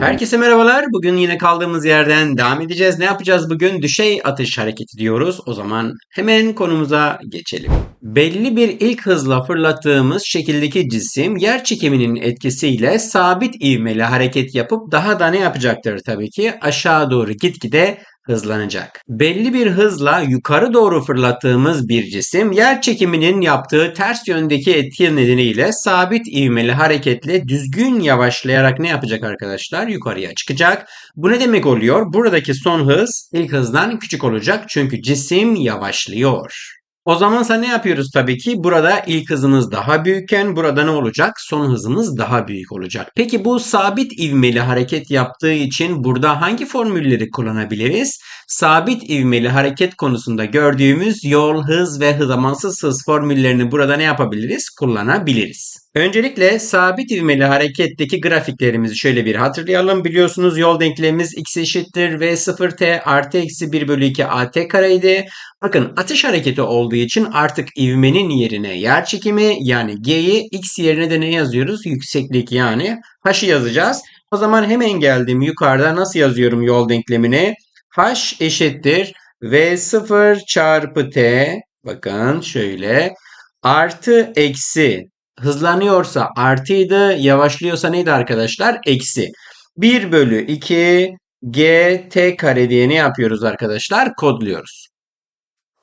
Herkese merhabalar. Bugün yine kaldığımız yerden devam edeceğiz. Ne yapacağız bugün? Düşey atış hareketi diyoruz. O zaman hemen konumuza geçelim. Belli bir ilk hızla fırlattığımız şekildeki cisim yer çekiminin etkisiyle sabit ivmeli hareket yapıp daha da ne yapacaktır tabii ki? Aşağı doğru gitgide hızlanacak. Belli bir hızla yukarı doğru fırlattığımız bir cisim yer çekiminin yaptığı ters yöndeki etki nedeniyle sabit ivmeli hareketle düzgün yavaşlayarak ne yapacak arkadaşlar? Yukarıya çıkacak. Bu ne demek oluyor? Buradaki son hız ilk hızdan küçük olacak çünkü cisim yavaşlıyor. O zaman ne yapıyoruz tabii ki? Burada ilk hızımız daha büyükken burada ne olacak? Son hızımız daha büyük olacak. Peki bu sabit ivmeli hareket yaptığı için burada hangi formülleri kullanabiliriz? Sabit ivmeli hareket konusunda gördüğümüz yol, hız ve zamansız hız formüllerini burada ne yapabiliriz? Kullanabiliriz. Öncelikle sabit ivmeli hareketteki grafiklerimizi şöyle bir hatırlayalım. Biliyorsunuz yol denklemimiz x eşittir v 0 t artı eksi 1 bölü 2 at kareydi. Bakın atış hareketi olduğu için artık ivmenin yerine yer çekimi yani g'yi x yerine de ne yazıyoruz? Yükseklik yani h'ı yazacağız. O zaman hemen geldim yukarıda nasıl yazıyorum yol denklemini? h eşittir v0 çarpı t bakın şöyle artı eksi hızlanıyorsa artıydı yavaşlıyorsa neydi arkadaşlar? Eksi. 1 bölü 2 g t kare diye ne yapıyoruz arkadaşlar? Kodluyoruz.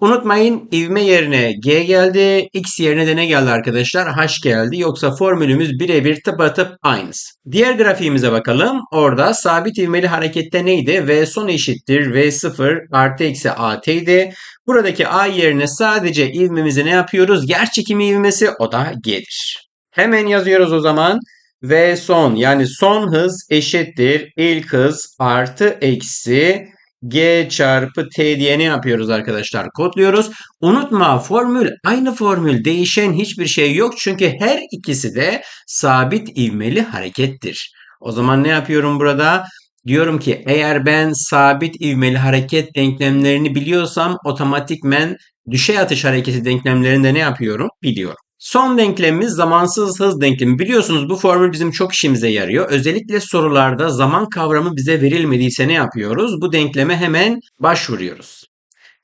Unutmayın ivme yerine g geldi. X yerine de ne geldi arkadaşlar? H geldi. Yoksa formülümüz birebir tıpatıp aynısı. Diğer grafiğimize bakalım. Orada sabit ivmeli harekette neydi? V son eşittir. V0 artı eksi AT idi. Buradaki A yerine sadece ivmemizi ne yapıyoruz? Yer çekimi ivmesi o da G'dir. Hemen yazıyoruz o zaman. V son yani son hız eşittir. ilk hız artı eksi G çarpı T diye ne yapıyoruz arkadaşlar? Kodluyoruz. Unutma formül aynı formül. Değişen hiçbir şey yok. Çünkü her ikisi de sabit ivmeli harekettir. O zaman ne yapıyorum burada? Diyorum ki eğer ben sabit ivmeli hareket denklemlerini biliyorsam otomatikmen düşey atış hareketi denklemlerinde ne yapıyorum? Biliyorum. Son denklemimiz zamansız hız denklemi. Biliyorsunuz bu formül bizim çok işimize yarıyor. Özellikle sorularda zaman kavramı bize verilmediyse ne yapıyoruz? Bu denkleme hemen başvuruyoruz.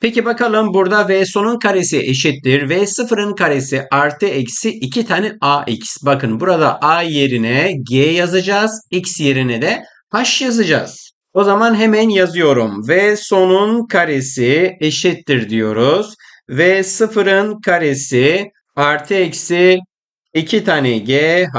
Peki bakalım burada v sonun karesi eşittir. v sıfırın karesi artı eksi 2 tane ax. Bakın burada a yerine g yazacağız. x yerine de h yazacağız. O zaman hemen yazıyorum. v sonun karesi eşittir diyoruz. v sıfırın karesi artı eksi 2 tane GH.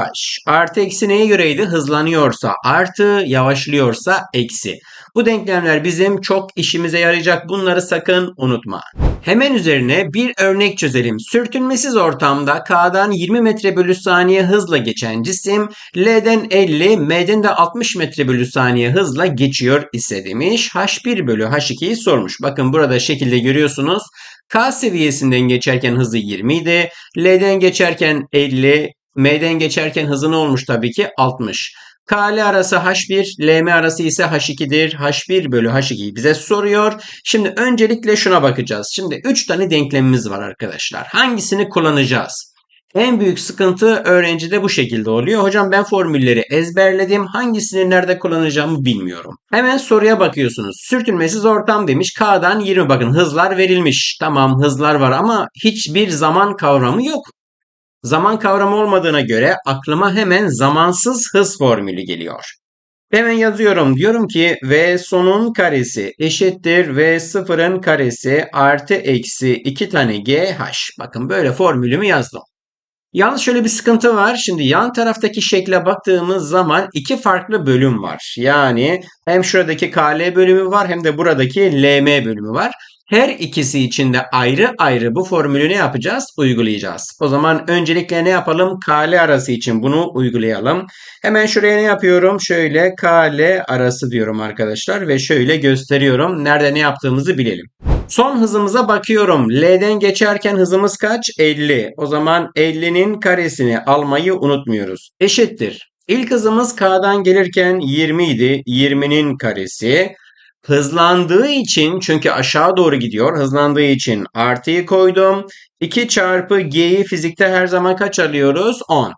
Artı eksi neye göreydi? Hızlanıyorsa artı, yavaşlıyorsa eksi. Bu denklemler bizim çok işimize yarayacak. Bunları sakın unutma. Hemen üzerine bir örnek çözelim. Sürtünmesiz ortamda K'dan 20 metre bölü saniye hızla geçen cisim L'den 50, M'den de 60 metre bölü saniye hızla geçiyor ise demiş. H1 bölü H2'yi sormuş. Bakın burada şekilde görüyorsunuz. K seviyesinden geçerken hızı 20 idi. L'den geçerken 50. M'den geçerken hızı ne olmuş tabii ki 60. KL arası H1, LM arası ise H2'dir. H1 bölü H2'yi bize soruyor. Şimdi öncelikle şuna bakacağız. Şimdi 3 tane denklemimiz var arkadaşlar. Hangisini kullanacağız? En büyük sıkıntı öğrencide bu şekilde oluyor. Hocam ben formülleri ezberledim. Hangisini nerede kullanacağımı bilmiyorum. Hemen soruya bakıyorsunuz. Sürtünmesiz ortam demiş. K'dan 20 bakın hızlar verilmiş. Tamam hızlar var ama hiçbir zaman kavramı yok. Zaman kavramı olmadığına göre aklıma hemen zamansız hız formülü geliyor. Hemen yazıyorum. Diyorum ki V sonun karesi eşittir V sıfırın karesi artı eksi 2 tane GH. Bakın böyle formülümü yazdım. Yalnız şöyle bir sıkıntı var. Şimdi yan taraftaki şekle baktığımız zaman iki farklı bölüm var. Yani hem şuradaki KL bölümü var hem de buradaki LM bölümü var. Her ikisi için de ayrı ayrı bu formülü ne yapacağız? Uygulayacağız. O zaman öncelikle ne yapalım? KL arası için bunu uygulayalım. Hemen şuraya ne yapıyorum? Şöyle KL arası diyorum arkadaşlar ve şöyle gösteriyorum. Nerede ne yaptığımızı bilelim. Son hızımıza bakıyorum. L'den geçerken hızımız kaç? 50. O zaman 50'nin karesini almayı unutmuyoruz. Eşittir. İlk hızımız K'dan gelirken 20 idi. 20'nin karesi. Hızlandığı için çünkü aşağı doğru gidiyor. Hızlandığı için artıyı koydum. 2 çarpı G'yi fizikte her zaman kaç alıyoruz? 10.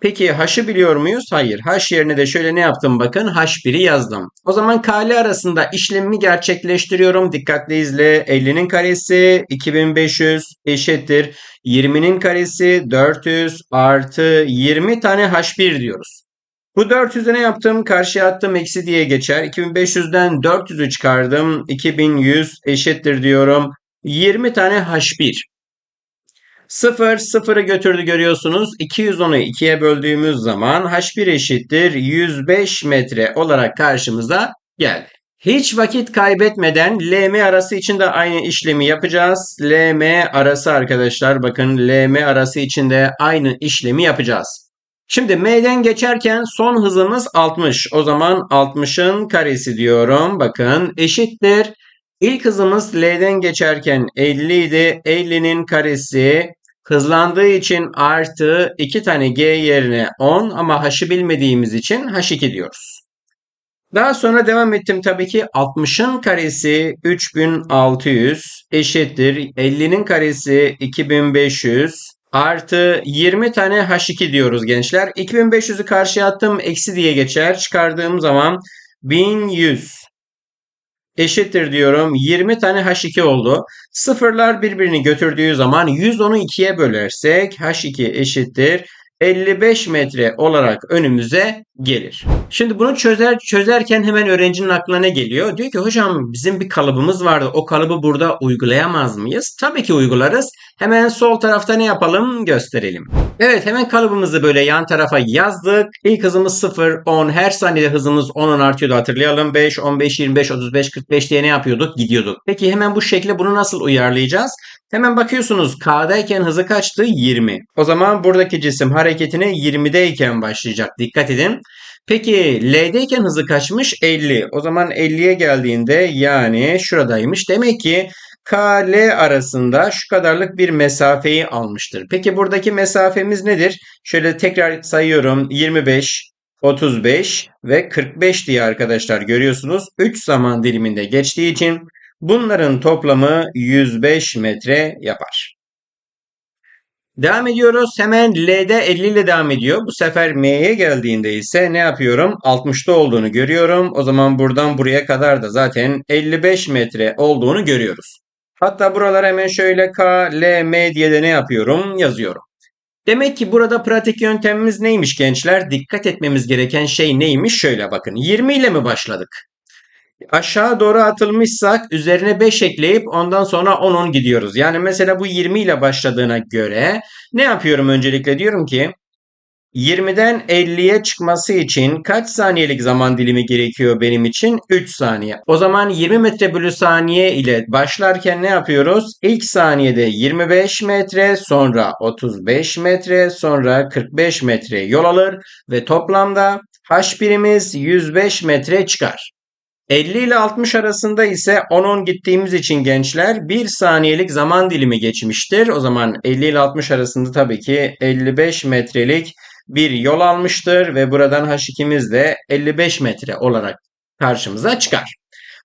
Peki h'ı biliyor muyuz? Hayır. h yerine de şöyle ne yaptım bakın h1'i yazdım. O zaman k'li arasında işlemimi gerçekleştiriyorum. Dikkatli izle. 50'nin karesi 2500 eşittir. 20'nin karesi 400 artı 20 tane h1 diyoruz. Bu 400'e ne yaptım? Karşıya attım eksi diye geçer. 2500'den 400'ü çıkardım. 2100 eşittir diyorum. 20 tane H1. 0 0'ı götürdü görüyorsunuz. 210'u 2'ye böldüğümüz zaman H1 eşittir 105 metre olarak karşımıza geldi. Hiç vakit kaybetmeden LM arası için de aynı işlemi yapacağız. LM arası arkadaşlar bakın LM arası için de aynı işlemi yapacağız. Şimdi M'den geçerken son hızımız 60. O zaman 60'ın karesi diyorum. Bakın eşittir. İlk hızımız L'den geçerken 50 idi. 50'nin karesi hızlandığı için artı 2 tane G yerine 10 ama H'ı bilmediğimiz için H2 diyoruz. Daha sonra devam ettim tabii ki 60'ın karesi 3600 eşittir 50'nin karesi 2500 Artı 20 tane H2 diyoruz gençler. 2500'ü karşıya attım. Eksi diye geçer. Çıkardığım zaman 1100 eşittir diyorum. 20 tane H2 oldu. Sıfırlar birbirini götürdüğü zaman 110'u 2'ye bölersek H2 eşittir 55 metre olarak önümüze gelir. Şimdi bunu çözer çözerken hemen öğrencinin aklına ne geliyor? Diyor ki hocam bizim bir kalıbımız vardı. O kalıbı burada uygulayamaz mıyız? Tabii ki uygularız. Hemen sol tarafta ne yapalım gösterelim. Evet hemen kalıbımızı böyle yan tarafa yazdık. İlk hızımız 0, 10. Her saniyede hızımız 10'un artıyordu hatırlayalım. 5, 15, 25, 35, 45 diye ne yapıyorduk? Gidiyorduk. Peki hemen bu şekle bunu nasıl uyarlayacağız? Hemen bakıyorsunuz K'dayken hızı kaçtı? 20. O zaman buradaki cisim hareketine 20'deyken başlayacak. Dikkat edin. Peki L'deyken hızı kaçmış? 50. O zaman 50'ye geldiğinde yani şuradaymış. Demek ki K, L arasında şu kadarlık bir mesafeyi almıştır. Peki buradaki mesafemiz nedir? Şöyle tekrar sayıyorum. 25, 35 ve 45 diye arkadaşlar görüyorsunuz. 3 zaman diliminde geçtiği için bunların toplamı 105 metre yapar. Devam ediyoruz. Hemen L'de 50 ile devam ediyor. Bu sefer M'ye geldiğinde ise ne yapıyorum? 60'ta olduğunu görüyorum. O zaman buradan buraya kadar da zaten 55 metre olduğunu görüyoruz. Hatta buralara hemen şöyle K, L, M diye de ne yapıyorum? Yazıyorum. Demek ki burada pratik yöntemimiz neymiş gençler? Dikkat etmemiz gereken şey neymiş? Şöyle bakın. 20 ile mi başladık? Aşağı doğru atılmışsak üzerine 5 ekleyip ondan sonra 10-10 gidiyoruz. Yani mesela bu 20 ile başladığına göre ne yapıyorum öncelikle? Diyorum ki 20'den 50'ye çıkması için kaç saniyelik zaman dilimi gerekiyor benim için? 3 saniye. O zaman 20 metre bölü saniye ile başlarken ne yapıyoruz? İlk saniyede 25 metre, sonra 35 metre, sonra 45 metre yol alır ve toplamda h birimiz 105 metre çıkar. 50 ile 60 arasında ise 10-10 gittiğimiz için gençler 1 saniyelik zaman dilimi geçmiştir. O zaman 50 ile 60 arasında tabii ki 55 metrelik bir yol almıştır ve buradan H2'miz de 55 metre olarak karşımıza çıkar.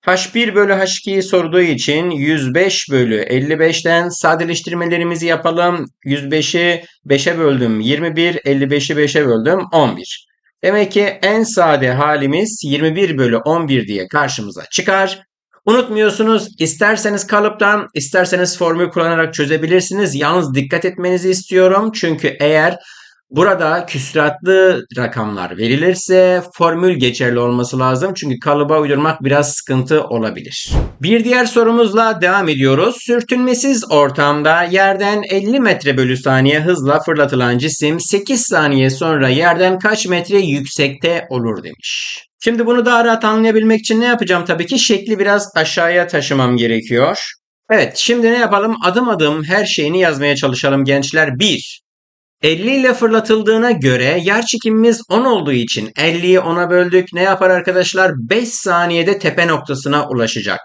H1 bölü H2'yi sorduğu için 105 bölü 55'ten sadeleştirmelerimizi yapalım. 105'i 5'e böldüm 21, 55'i 5'e böldüm 11. Demek ki en sade halimiz 21 bölü 11 diye karşımıza çıkar. Unutmuyorsunuz isterseniz kalıptan isterseniz formül kullanarak çözebilirsiniz. Yalnız dikkat etmenizi istiyorum. Çünkü eğer Burada küsuratlı rakamlar verilirse formül geçerli olması lazım. Çünkü kalıba uydurmak biraz sıkıntı olabilir. Bir diğer sorumuzla devam ediyoruz. Sürtünmesiz ortamda yerden 50 metre bölü saniye hızla fırlatılan cisim 8 saniye sonra yerden kaç metre yüksekte olur demiş. Şimdi bunu daha rahat anlayabilmek için ne yapacağım? Tabii ki şekli biraz aşağıya taşımam gerekiyor. Evet şimdi ne yapalım? Adım adım her şeyini yazmaya çalışalım gençler. 1. 50 ile fırlatıldığına göre yer çekimimiz 10 olduğu için 50'yi 10'a böldük. Ne yapar arkadaşlar? 5 saniyede tepe noktasına ulaşacak.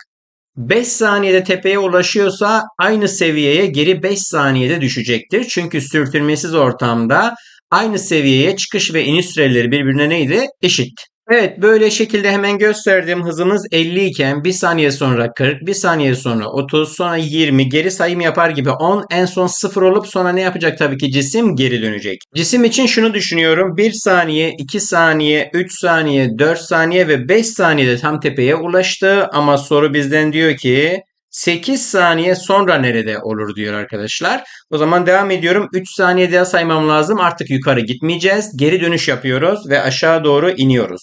5 saniyede tepeye ulaşıyorsa aynı seviyeye geri 5 saniyede düşecektir. Çünkü sürtünmesiz ortamda aynı seviyeye çıkış ve iniş süreleri birbirine neydi? Eşit. Evet böyle şekilde hemen gösterdim. Hızımız 50 iken 1 saniye sonra 40, 1 saniye sonra 30, sonra 20 geri sayım yapar gibi 10 en son 0 olup sonra ne yapacak tabii ki cisim geri dönecek. Cisim için şunu düşünüyorum. 1 saniye, 2 saniye, 3 saniye, 4 saniye ve 5 saniyede tam tepeye ulaştı ama soru bizden diyor ki 8 saniye sonra nerede olur diyor arkadaşlar. O zaman devam ediyorum. 3 saniye daha saymam lazım. Artık yukarı gitmeyeceğiz. Geri dönüş yapıyoruz ve aşağı doğru iniyoruz.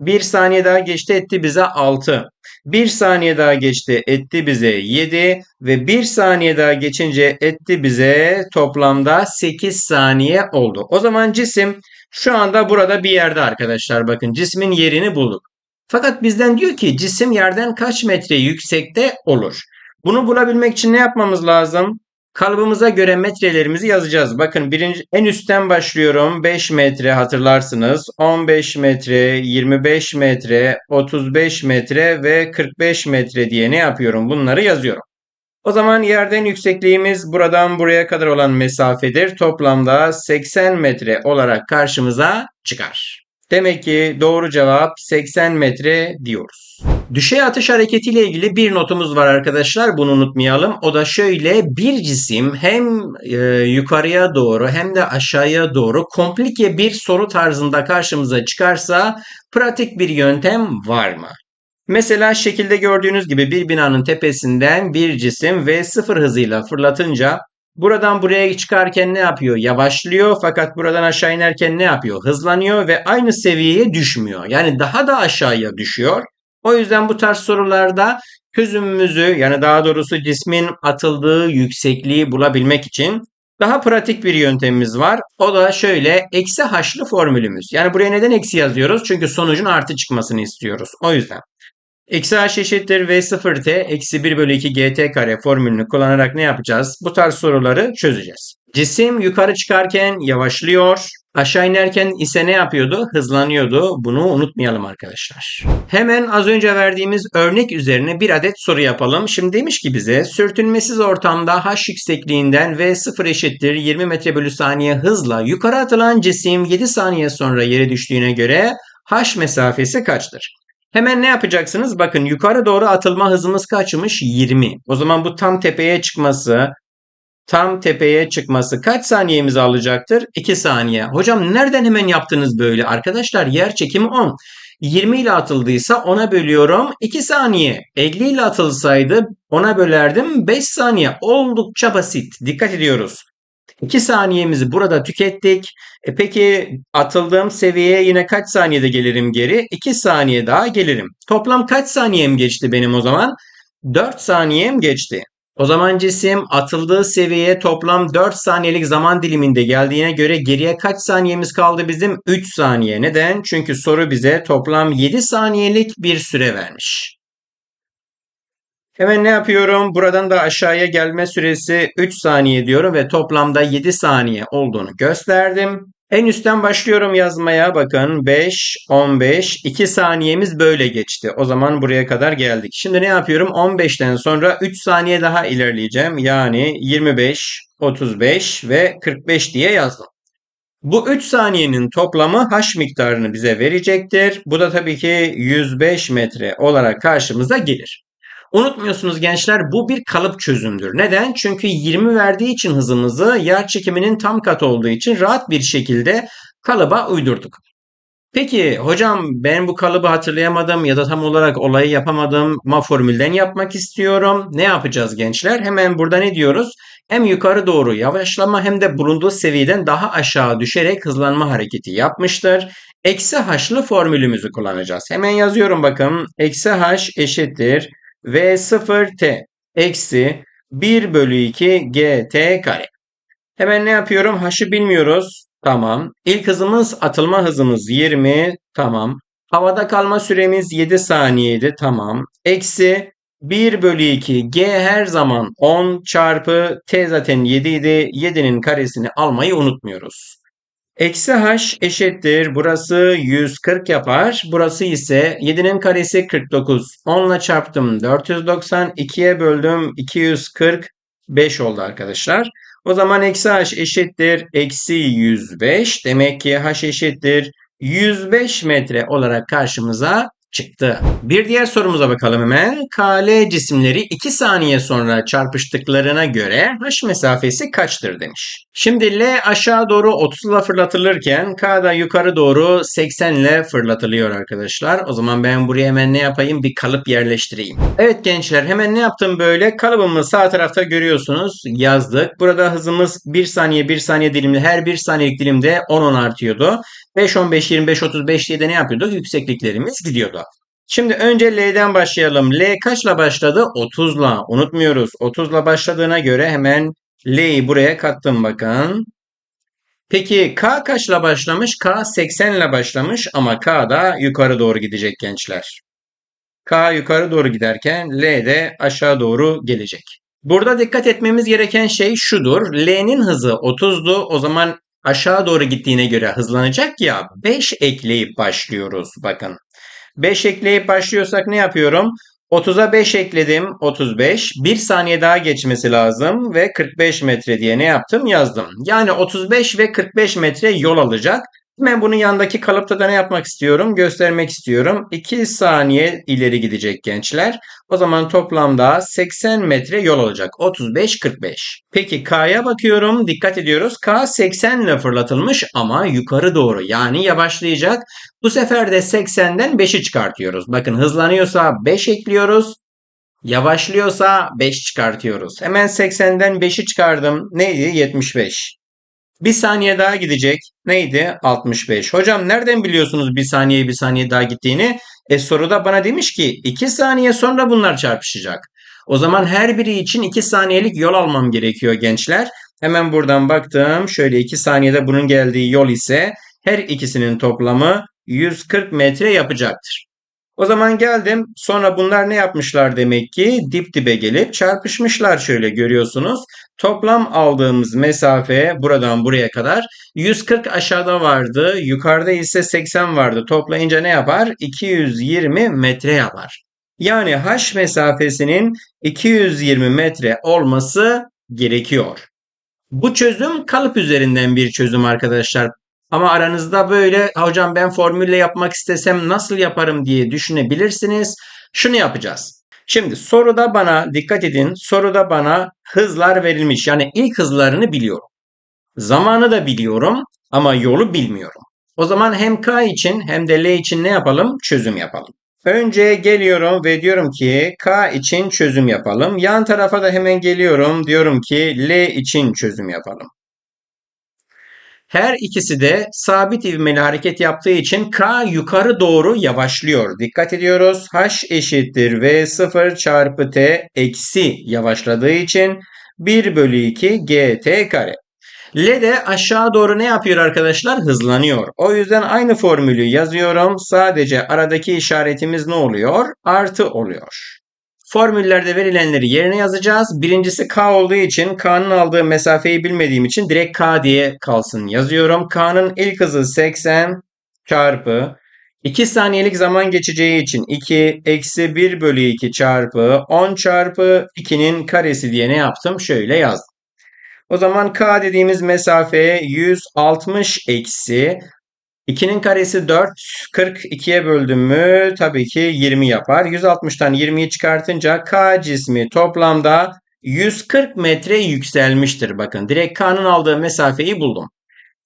1 saniye daha geçti etti bize 6. 1 saniye daha geçti etti bize 7 ve 1 saniye daha geçince etti bize toplamda 8 saniye oldu. O zaman cisim şu anda burada bir yerde arkadaşlar bakın cismin yerini bulduk. Fakat bizden diyor ki cisim yerden kaç metre yüksekte olur? Bunu bulabilmek için ne yapmamız lazım? Kalıbımıza göre metrelerimizi yazacağız. Bakın birinci en üstten başlıyorum. 5 metre hatırlarsınız. 15 metre, 25 metre, 35 metre ve 45 metre diye ne yapıyorum? Bunları yazıyorum. O zaman yerden yüksekliğimiz buradan buraya kadar olan mesafedir. Toplamda 80 metre olarak karşımıza çıkar. Demek ki doğru cevap 80 metre diyoruz. Düşey atış hareketiyle ilgili bir notumuz var arkadaşlar. Bunu unutmayalım. O da şöyle bir cisim hem e, yukarıya doğru hem de aşağıya doğru komplike bir soru tarzında karşımıza çıkarsa pratik bir yöntem var mı? Mesela şekilde gördüğünüz gibi bir binanın tepesinden bir cisim V0 hızıyla fırlatınca Buradan buraya çıkarken ne yapıyor? Yavaşlıyor fakat buradan aşağı inerken ne yapıyor? Hızlanıyor ve aynı seviyeye düşmüyor. Yani daha da aşağıya düşüyor. O yüzden bu tarz sorularda çözümümüzü yani daha doğrusu cismin atıldığı yüksekliği bulabilmek için daha pratik bir yöntemimiz var. O da şöyle eksi haşlı formülümüz. Yani buraya neden eksi yazıyoruz? Çünkü sonucun artı çıkmasını istiyoruz. O yüzden. H eşittir v0t eksi 1 bölü 2 gt kare formülünü kullanarak ne yapacağız? Bu tarz soruları çözeceğiz. Cisim yukarı çıkarken yavaşlıyor. Aşağı inerken ise ne yapıyordu? Hızlanıyordu. Bunu unutmayalım arkadaşlar. Hemen az önce verdiğimiz örnek üzerine bir adet soru yapalım. Şimdi demiş ki bize sürtünmesiz ortamda h yüksekliğinden v0 eşittir 20 metre bölü saniye hızla yukarı atılan cisim 7 saniye sonra yere düştüğüne göre h mesafesi kaçtır? Hemen ne yapacaksınız? Bakın yukarı doğru atılma hızımız kaçmış? 20. O zaman bu tam tepeye çıkması, tam tepeye çıkması kaç saniyemizi alacaktır? 2 saniye. Hocam nereden hemen yaptınız böyle? Arkadaşlar yer çekimi 10. 20 ile atıldıysa 10'a bölüyorum 2 saniye. 50 ile atılsaydı 10'a bölerdim 5 saniye. Oldukça basit. Dikkat ediyoruz. 2 saniyemizi burada tükettik. E peki atıldığım seviyeye yine kaç saniyede gelirim geri? 2 saniye daha gelirim. Toplam kaç saniyem geçti benim o zaman? 4 saniyem geçti. O zaman cisim atıldığı seviyeye toplam 4 saniyelik zaman diliminde geldiğine göre geriye kaç saniyemiz kaldı bizim? 3 saniye. Neden? Çünkü soru bize toplam 7 saniyelik bir süre vermiş. Hemen ne yapıyorum? Buradan da aşağıya gelme süresi 3 saniye diyorum ve toplamda 7 saniye olduğunu gösterdim. En üstten başlıyorum yazmaya. Bakın 5, 15, 2 saniyemiz böyle geçti. O zaman buraya kadar geldik. Şimdi ne yapıyorum? 15'ten sonra 3 saniye daha ilerleyeceğim. Yani 25, 35 ve 45 diye yazdım. Bu 3 saniyenin toplamı h miktarını bize verecektir. Bu da tabii ki 105 metre olarak karşımıza gelir. Unutmuyorsunuz gençler bu bir kalıp çözümdür. Neden? Çünkü 20 verdiği için hızımızı yer çekiminin tam katı olduğu için rahat bir şekilde kalıba uydurduk. Peki hocam ben bu kalıbı hatırlayamadım ya da tam olarak olayı yapamadım ama formülden yapmak istiyorum. Ne yapacağız gençler? Hemen burada ne diyoruz? Hem yukarı doğru yavaşlama hem de bulunduğu seviyeden daha aşağı düşerek hızlanma hareketi yapmıştır. Eksi h'lı formülümüzü kullanacağız. Hemen yazıyorum bakın. Eksi h eşittir V0T eksi 1 bölü 2 GT kare. Hemen ne yapıyorum? H'ı bilmiyoruz. Tamam. İlk hızımız atılma hızımız 20. Tamam. Havada kalma süremiz 7 saniyeydi. Tamam. Eksi 1 bölü 2 G her zaman 10 çarpı T zaten 7 idi. 7'nin karesini almayı unutmuyoruz. Eksi h eşittir. Burası 140 yapar. Burası ise 7'nin karesi 49. 10 ile çarptım 490. 2'ye böldüm 245 oldu arkadaşlar. O zaman eksi h eşittir. Eksi 105. Demek ki h eşittir. 105 metre olarak karşımıza çıktı. Bir diğer sorumuza bakalım hemen. KL cisimleri 2 saniye sonra çarpıştıklarına göre h mesafesi kaçtır demiş. Şimdi L aşağı doğru 30 ile fırlatılırken K da yukarı doğru 80 ile fırlatılıyor arkadaşlar. O zaman ben buraya hemen ne yapayım? Bir kalıp yerleştireyim. Evet gençler hemen ne yaptım böyle? Kalıbımı sağ tarafta görüyorsunuz. Yazdık. Burada hızımız 1 saniye 1 saniye dilimli her 1 saniyelik dilimde 10-10 artıyordu. 5, 15, 25, 35 diye de ne yapıyorduk? Yüksekliklerimiz gidiyordu. Şimdi önce L'den başlayalım. L kaçla başladı? 30'la. Unutmuyoruz. 30'la başladığına göre hemen L'yi buraya kattım bakın. Peki K kaçla başlamış? K 80 ile başlamış ama K da yukarı doğru gidecek gençler. K yukarı doğru giderken L de aşağı doğru gelecek. Burada dikkat etmemiz gereken şey şudur. L'nin hızı 30'du. O zaman aşağı doğru gittiğine göre hızlanacak ya 5 ekleyip başlıyoruz bakın. 5 ekleyip başlıyorsak ne yapıyorum? 30'a 5 ekledim 35. 1 saniye daha geçmesi lazım ve 45 metre diye ne yaptım yazdım. Yani 35 ve 45 metre yol alacak. Ben bunun yanındaki kalıpta da ne yapmak istiyorum? Göstermek istiyorum. 2 saniye ileri gidecek gençler. O zaman toplamda 80 metre yol alacak. 35-45. Peki K'ya bakıyorum. Dikkat ediyoruz. K 80 ile fırlatılmış ama yukarı doğru. Yani yavaşlayacak. Bu sefer de 80'den 5'i çıkartıyoruz. Bakın hızlanıyorsa 5 ekliyoruz. Yavaşlıyorsa 5 çıkartıyoruz. Hemen 80'den 5'i çıkardım. Neydi? 75. Bir saniye daha gidecek. Neydi? 65. Hocam nereden biliyorsunuz bir saniye bir saniye daha gittiğini? E soruda bana demiş ki 2 saniye sonra bunlar çarpışacak. O zaman her biri için 2 saniyelik yol almam gerekiyor gençler. Hemen buradan baktım. Şöyle 2 saniyede bunun geldiği yol ise her ikisinin toplamı 140 metre yapacaktır. O zaman geldim. Sonra bunlar ne yapmışlar demek ki? Dip dibe gelip çarpışmışlar şöyle görüyorsunuz. Toplam aldığımız mesafe buradan buraya kadar 140 aşağıda vardı. Yukarıda ise 80 vardı. Toplayınca ne yapar? 220 metre yapar. Yani h mesafesinin 220 metre olması gerekiyor. Bu çözüm kalıp üzerinden bir çözüm arkadaşlar. Ama aranızda böyle hocam ben formülle yapmak istesem nasıl yaparım diye düşünebilirsiniz. Şunu yapacağız. Şimdi soruda bana dikkat edin soruda bana hızlar verilmiş. Yani ilk hızlarını biliyorum. Zamanı da biliyorum ama yolu bilmiyorum. O zaman hem K için hem de L için ne yapalım? Çözüm yapalım. Önce geliyorum ve diyorum ki K için çözüm yapalım. Yan tarafa da hemen geliyorum. Diyorum ki L için çözüm yapalım. Her ikisi de sabit ivmeli hareket yaptığı için K yukarı doğru yavaşlıyor. Dikkat ediyoruz. H eşittir V0 çarpı T eksi yavaşladığı için 1 bölü 2 GT kare. L de aşağı doğru ne yapıyor arkadaşlar? Hızlanıyor. O yüzden aynı formülü yazıyorum. Sadece aradaki işaretimiz ne oluyor? Artı oluyor. Formüllerde verilenleri yerine yazacağız. Birincisi K olduğu için K'nın aldığı mesafeyi bilmediğim için direkt K diye kalsın yazıyorum. K'nın ilk hızı 80 çarpı 2 saniyelik zaman geçeceği için 2 eksi 1 bölü 2 çarpı 10 çarpı 2'nin karesi diye ne yaptım? Şöyle yazdım. O zaman K dediğimiz mesafeye 160 eksi 2'nin karesi 4. 40 2'ye böldüm mü tabii ki 20 yapar. 160'tan 20'yi çıkartınca K cismi toplamda 140 metre yükselmiştir. Bakın direkt K'nın aldığı mesafeyi buldum.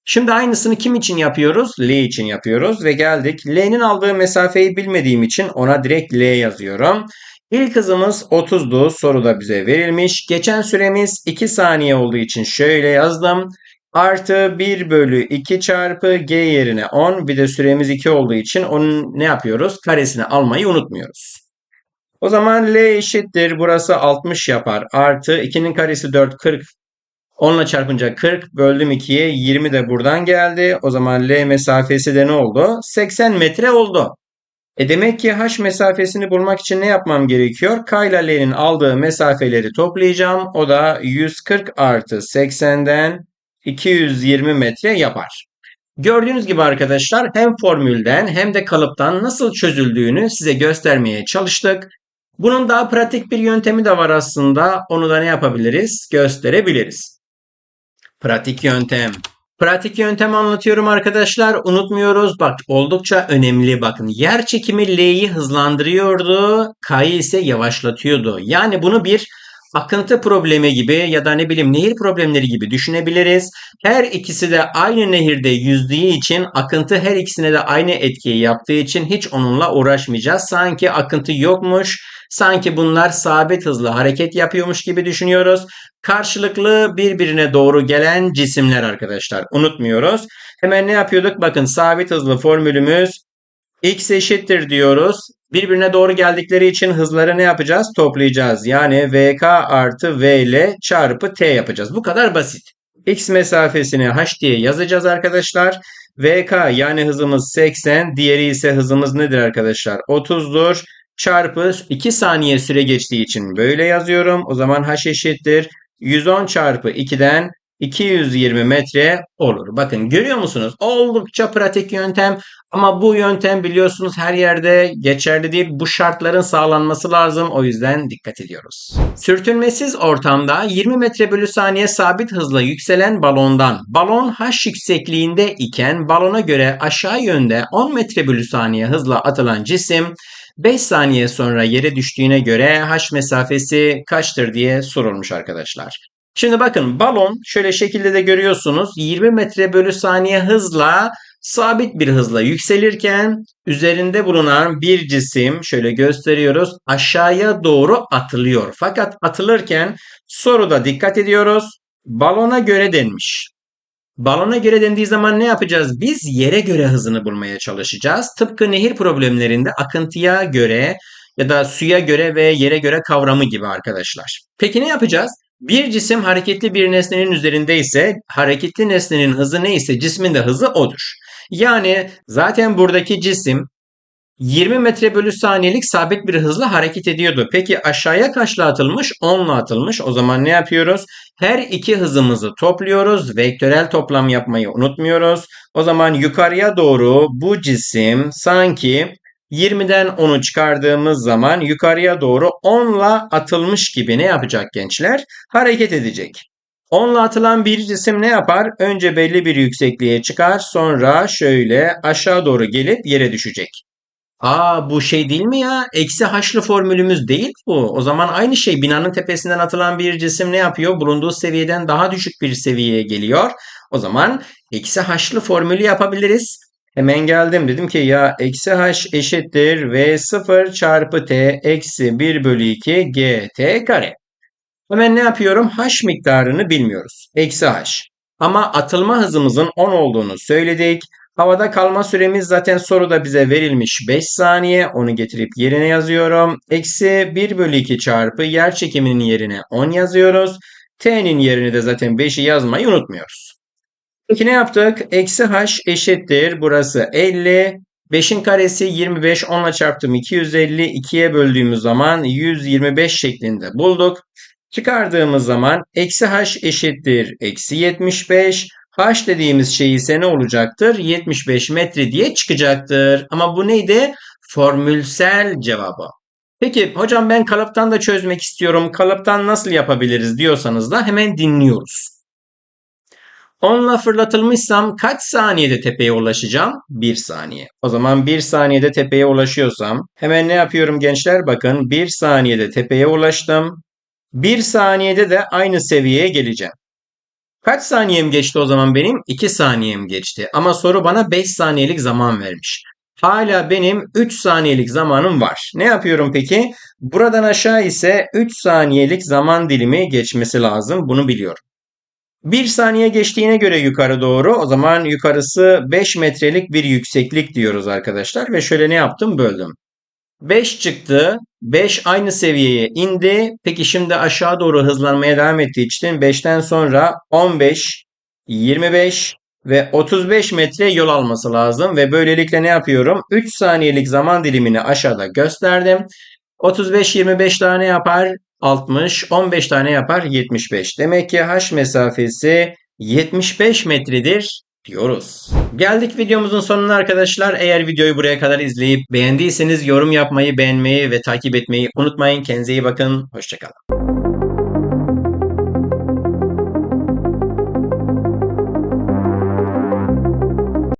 Şimdi aynısını kim için yapıyoruz? L için yapıyoruz ve geldik. L'nin aldığı mesafeyi bilmediğim için ona direkt L yazıyorum. İlk hızımız 30'du. Soruda bize verilmiş. Geçen süremiz 2 saniye olduğu için şöyle yazdım. Artı 1 bölü 2 çarpı g yerine 10. Bir de süremiz 2 olduğu için onun ne yapıyoruz? Karesini almayı unutmuyoruz. O zaman L eşittir. Burası 60 yapar. Artı 2'nin karesi 4 40. 10 ile çarpınca 40 böldüm 2'ye 20 de buradan geldi. O zaman L mesafesi de ne oldu? 80 metre oldu. E demek ki h mesafesini bulmak için ne yapmam gerekiyor? K ile L'nin aldığı mesafeleri toplayacağım. O da 140 artı 80'den 220 metre yapar. Gördüğünüz gibi arkadaşlar hem formülden hem de kalıptan nasıl çözüldüğünü size göstermeye çalıştık. Bunun daha pratik bir yöntemi de var aslında. Onu da ne yapabiliriz? Gösterebiliriz. Pratik yöntem. Pratik yöntem anlatıyorum arkadaşlar. Unutmuyoruz. Bak oldukça önemli. Bakın yer çekimi L'yi hızlandırıyordu. K'yı ise yavaşlatıyordu. Yani bunu bir akıntı problemi gibi ya da ne bileyim nehir problemleri gibi düşünebiliriz. Her ikisi de aynı nehirde yüzdüğü için akıntı her ikisine de aynı etkiyi yaptığı için hiç onunla uğraşmayacağız. Sanki akıntı yokmuş, sanki bunlar sabit hızlı hareket yapıyormuş gibi düşünüyoruz. Karşılıklı birbirine doğru gelen cisimler arkadaşlar. Unutmuyoruz. Hemen ne yapıyorduk? Bakın sabit hızlı formülümüz x eşittir diyoruz. Birbirine doğru geldikleri için hızları ne yapacağız? Toplayacağız. Yani vk artı v ile çarpı t yapacağız. Bu kadar basit. x mesafesini h diye yazacağız arkadaşlar. vk yani hızımız 80. Diğeri ise hızımız nedir arkadaşlar? 30'dur. Çarpı 2 saniye süre geçtiği için böyle yazıyorum. O zaman h eşittir. 110 çarpı 2'den 220 metre olur. Bakın görüyor musunuz? Oldukça pratik yöntem ama bu yöntem biliyorsunuz her yerde geçerli değil. Bu şartların sağlanması lazım. O yüzden dikkat ediyoruz. Sürtünmesiz ortamda 20 metre bölü saniye sabit hızla yükselen balondan balon h yüksekliğinde iken balona göre aşağı yönde 10 metre bölü saniye hızla atılan cisim 5 saniye sonra yere düştüğüne göre h mesafesi kaçtır diye sorulmuş arkadaşlar. Şimdi bakın balon şöyle şekilde de görüyorsunuz 20 metre bölü saniye hızla sabit bir hızla yükselirken üzerinde bulunan bir cisim şöyle gösteriyoruz aşağıya doğru atılıyor. Fakat atılırken soruda dikkat ediyoruz balona göre denmiş. Balona göre dendiği zaman ne yapacağız? Biz yere göre hızını bulmaya çalışacağız. Tıpkı nehir problemlerinde akıntıya göre ya da suya göre ve yere göre kavramı gibi arkadaşlar. Peki ne yapacağız? Bir cisim hareketli bir nesnenin üzerinde ise hareketli nesnenin hızı neyse cismin de hızı odur. Yani zaten buradaki cisim 20 metre bölü saniyelik sabit bir hızla hareket ediyordu. Peki aşağıya kaçla atılmış? 10'la atılmış. O zaman ne yapıyoruz? Her iki hızımızı topluyoruz. Vektörel toplam yapmayı unutmuyoruz. O zaman yukarıya doğru bu cisim sanki 20'den 10'u çıkardığımız zaman yukarıya doğru 10'la atılmış gibi ne yapacak gençler? Hareket edecek. 10'la atılan bir cisim ne yapar? Önce belli bir yüksekliğe çıkar sonra şöyle aşağı doğru gelip yere düşecek. Aa bu şey değil mi ya? Eksi haşlı formülümüz değil bu. O zaman aynı şey binanın tepesinden atılan bir cisim ne yapıyor? Bulunduğu seviyeden daha düşük bir seviyeye geliyor. O zaman eksi haşlı formülü yapabiliriz. Hemen geldim dedim ki ya eksi h eşittir v0 çarpı t eksi 1 bölü 2 gt kare. Hemen ne yapıyorum? H miktarını bilmiyoruz. Eksi h. Ama atılma hızımızın 10 olduğunu söyledik. Havada kalma süremiz zaten soruda bize verilmiş 5 saniye. Onu getirip yerine yazıyorum. Eksi 1 bölü 2 çarpı yer çekiminin yerine 10 yazıyoruz. T'nin yerine de zaten 5'i yazmayı unutmuyoruz. Peki ne yaptık? Eksi h eşittir. Burası 50. 5'in karesi 25. 10 ile çarptım 250. 2'ye böldüğümüz zaman 125 şeklinde bulduk. Çıkardığımız zaman eksi h eşittir. Eksi 75. H dediğimiz şey ise ne olacaktır? 75 metre diye çıkacaktır. Ama bu neydi? Formülsel cevabı. Peki hocam ben kalıptan da çözmek istiyorum. Kalıptan nasıl yapabiliriz diyorsanız da hemen dinliyoruz. Onunla fırlatılmışsam kaç saniyede tepeye ulaşacağım? 1 saniye. O zaman 1 saniyede tepeye ulaşıyorsam hemen ne yapıyorum gençler? Bakın 1 saniyede tepeye ulaştım. 1 saniyede de aynı seviyeye geleceğim. Kaç saniyem geçti o zaman benim? 2 saniyem geçti. Ama soru bana 5 saniyelik zaman vermiş. Hala benim 3 saniyelik zamanım var. Ne yapıyorum peki? Buradan aşağı ise 3 saniyelik zaman dilimi geçmesi lazım. Bunu biliyorum. 1 saniye geçtiğine göre yukarı doğru o zaman yukarısı 5 metrelik bir yükseklik diyoruz arkadaşlar. Ve şöyle ne yaptım? Böldüm. 5 çıktı. 5 aynı seviyeye indi. Peki şimdi aşağı doğru hızlanmaya devam ettiği için 5'ten sonra 15, 25 ve 35 metre yol alması lazım. Ve böylelikle ne yapıyorum? 3 saniyelik zaman dilimini aşağıda gösterdim. 35-25 tane yapar. 60, 15 tane yapar 75. Demek ki h mesafesi 75 metredir diyoruz. Geldik videomuzun sonuna arkadaşlar. Eğer videoyu buraya kadar izleyip beğendiyseniz yorum yapmayı, beğenmeyi ve takip etmeyi unutmayın. Kendinize iyi bakın. Hoşçakalın.